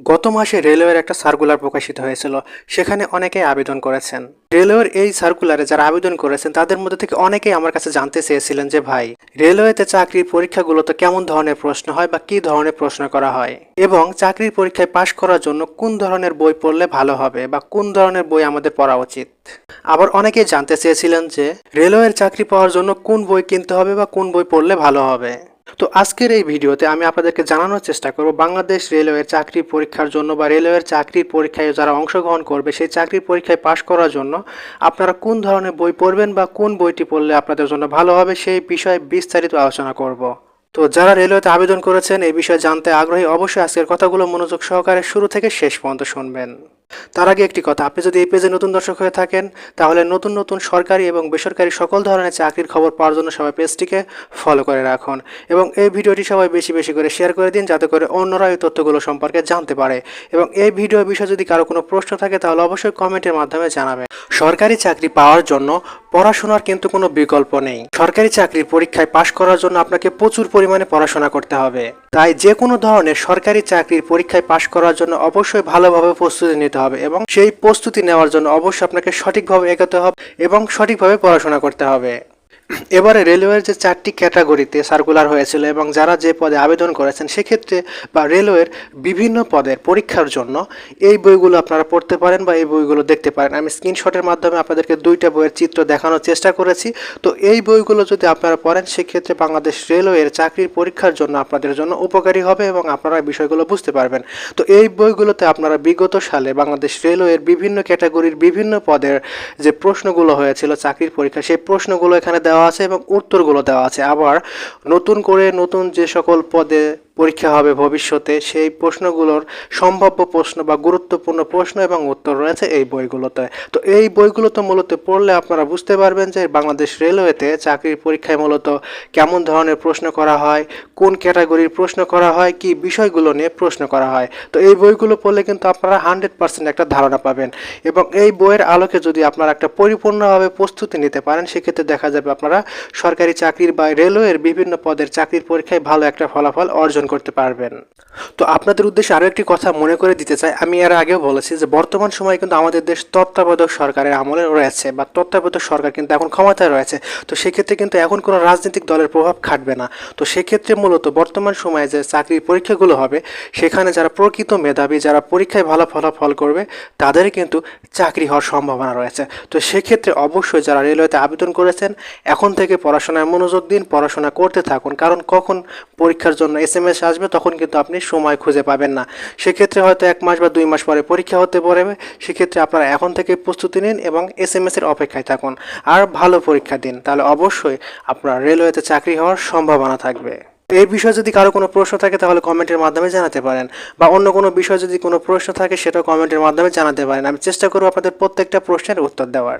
গত মাসে রেলওয়ের একটা সার্কুলার প্রকাশিত হয়েছিল, সেখানে অনেকেই আবেদন করেছেন। রেলওয়ের এই সার্কুলারে যারা আবেদন করেছেন, তাদের মধ্যে থেকে অনেকেই আমার কাছে জানতে চেয়েছিলেন যে, ভাই, রেলওয়েতে চাকরির পরীক্ষাগুলোতে কেমন ধরনের প্রশ্ন হয় বা কি ধরনের প্রশ্ন করা হয়? এবং চাকরির পরীক্ষায় পাশ করার জন্য কোন ধরনের বই পড়লে ভালো হবে বা কোন ধরনের বই আমাদের পড়া উচিত? আবার অনেকেই জানতে চেয়েছিলেন যে, রেলওয়ের চাকরি পাওয়ার জন্য কোন বই কিনতে হবে বা কোন বই পড়লে ভালো হবে? তো আজকের এই ভিডিওতে আমি আপনাদেরকে জানানোর চেষ্টা করব বাংলাদেশ রেলওয়ের চাকরি পরীক্ষার জন্য বা রেলওয়ের চাকরির পরীক্ষায় যারা অংশগ্রহণ করবে, সেই চাকরির পরীক্ষায় পাশ করার জন্য আপনারা কোন ধরনের বই পড়বেন বা কোন বইটি পড়লে আপনাদের জন্য ভালো হবে সেই বিষয়ে বিস্তারিত আলোচনা করব। তো যারা রেলওয়েতে আবেদন করেছেন, এই বিষয়ে জানতে আগ্রহী অবশ্যই আজকের কথাগুলো মনোযোগ সহকারে শুরু থেকে শেষ পর্যন্ত শুনবেন। তার আগে একটি কথা, আপনি যদি এই পেজে নতুন দর্শক হয়ে থাকেন, তাহলে নতুন নতুন সরকারি এবং বেসরকারি সকল ধরনের চাকরির খবর পাওয়ার জন্য সবাই পেজটিকে ফলো করে রাখুন এবং এই ভিডিওটি সবাই বেশি বেশি করে শেয়ার করে দিন, যাতে করে অন্যরা এই তথ্যগুলো সম্পর্কে জানতে পারে এবং এই ভিডিও বিষয়ে যদি কারও কোনো প্রশ্ন থাকে, তাহলে অবশ্যই কমেন্টের মাধ্যমে জানাবেন। সরকারি চাকরি পাওয়ার জন্য পড়াশোনার কিন্তু কোনো বিকল্প নেই। সরকারি চাকরির পরীক্ষায় পাশ করার জন্য আপনাকে প্রচুর পরিমাণে পড়াশোনা করতে হবে। তাই যে কোনো ধরনের সরকারি চাকরির পরীক্ষায় পাশ করার জন্য অবশ্যই ভালোভাবে প্রস্তুতি নিতে হবে এবং সেই প্রস্তুতি নেওয়ার জন্য অবশ্যই আপনাকে সঠিকভাবে এগোতে হবে এবং সঠিকভাবে পড়াশোনা করতে হবে। এবারে রেলওয়ের যে চারটি ক্যাটাগরিতে সার্কুলার হয়েছিল এবং যারা যে পদে আবেদন করেছেন, সেক্ষেত্রে বা রেলওয়ের বিভিন্ন পদের পরীক্ষার জন্য এই বইগুলো আপনারা পড়তে পারেন বা এই বইগুলো দেখতে পারেন। আমি স্ক্রিনশটের মাধ্যমে আপনাদেরকে দুইটা বইয়ের চিত্র দেখানোর চেষ্টা করেছি। তো এই বইগুলো যদি আপনারা পড়েন, সেক্ষেত্রে বাংলাদেশ রেলওয়ের চাকরির পরীক্ষার জন্য আপনাদের জন্য উপকারী হবে এবং আপনারা বিষয়গুলো বুঝতে পারবেন। তো এই বইগুলোতে আপনারা বিগত সালে বাংলাদেশ রেলওয়ের বিভিন্ন ক্যাটাগরির বিভিন্ন পদের যে প্রশ্নগুলো হয়েছিল চাকরির পরীক্ষা, সেই প্রশ্নগুলো এখানে দেওয়া আছে এবং উত্তরগুলো দেওয়া আছে। আবার নতুন করে নতুন যে সকল পদে পরীক্ষা হবে ভবিষ্যতে। সেই প্রশ্নগুলোর সম্ভাব্য প্রশ্ন বা গুরুত্বপূর্ণ প্রশ্ন এবং উত্তর রয়েছে এই বইগুলোতে। তো এই বইগুলোতে মূলত পড়লে আপনারা বুঝতে পারবেন যে বাংলাদেশ রেলওয়েতে চাকরির পরীক্ষায় মূলত কেমন ধরনের প্রশ্ন করা হয়, কোন ক্যাটাগরির প্রশ্ন করা হয়, কি বিষয়গুলো নিয়ে প্রশ্ন করা হয়। তো এই বইগুলো পড়লে কিন্তু আপনারা হান্ড্রেড পার্সেন্ট একটা ধারণা পাবেন এবং এই বইয়ের আলোকে যদি আপনারা একটা পরিপূর্ণভাবে প্রস্তুতি নিতে পারেন, সেক্ষেত্রে দেখা যাবে আপনারা সরকারি চাকরির বা রেলওয়ের বিভিন্ন পদের চাকরির পরীক্ষায় ভালো একটা ফলাফল অর্জন করতে পারবেন। তো আপনাদের উদ্দেশ্যে আরও একটি কথা মনে করে দিতে চাই। আমি এর আগেও বলেছি যে বর্তমান সময়ে কিন্তু আমাদের দেশ তত্ত্বাবধায়ক সরকারের আমলে রয়েছে বা তত্ত্বাবধায়ক সরকার কিন্তু এখন ক্ষমতায় রয়েছে। তো সেক্ষেত্রে কিন্তু এখন কোনো রাজনৈতিক দলের প্রভাব খাটবে না। তো সেক্ষেত্রে মূলত বর্তমান সময়ে যে চাকরির পরীক্ষাগুলো হবে, সেখানে যারা প্রকৃত মেধাবী, যারা পরীক্ষায় ভালো ফলাফল করবে, তাদের কিন্তু চাকরি হওয়ার সম্ভাবনা রয়েছে। তো সেক্ষেত্রে অবশ্যই যারা রেলওয়েতে আবেদন করেছেন, এখন থেকে পড়াশোনায় মনোযোগ দিন, পড়াশোনা করতে থাকুন। কারণ কখন পরীক্ষার জন্য এস এম এস আসবে, তখন কিন্তু আপনি সময় খুঁজে পাবেন না। সেক্ষেত্রে হয়তো এক মাস বা দুই মাস পরে পরীক্ষা হতে পারে সেক্ষেত্রে আপনারা এখন থেকে প্রস্তুতি নিন এবং এস এম এর অপেক্ষায় থাকুন। আর ভালো পরীক্ষা দিন, তাহলে অবশ্যই আপনার রেলওয়েতে চাকরি হওয়ার সম্ভাবনা থাকবে। এই বিষয়ে যদি কারও কোনো প্রশ্ন থাকে, তাহলে কমেন্টের মাধ্যমে জানাতে পারেন। বা অন্য কোনো বিষয়ে যদি কোনো প্রশ্ন থাকে, সেটাও কমেন্টের মাধ্যমে জানাতে পারেন। আমি চেষ্টা করব আপনাদের প্রত্যেকটা প্রশ্নের উত্তর দেওয়ার।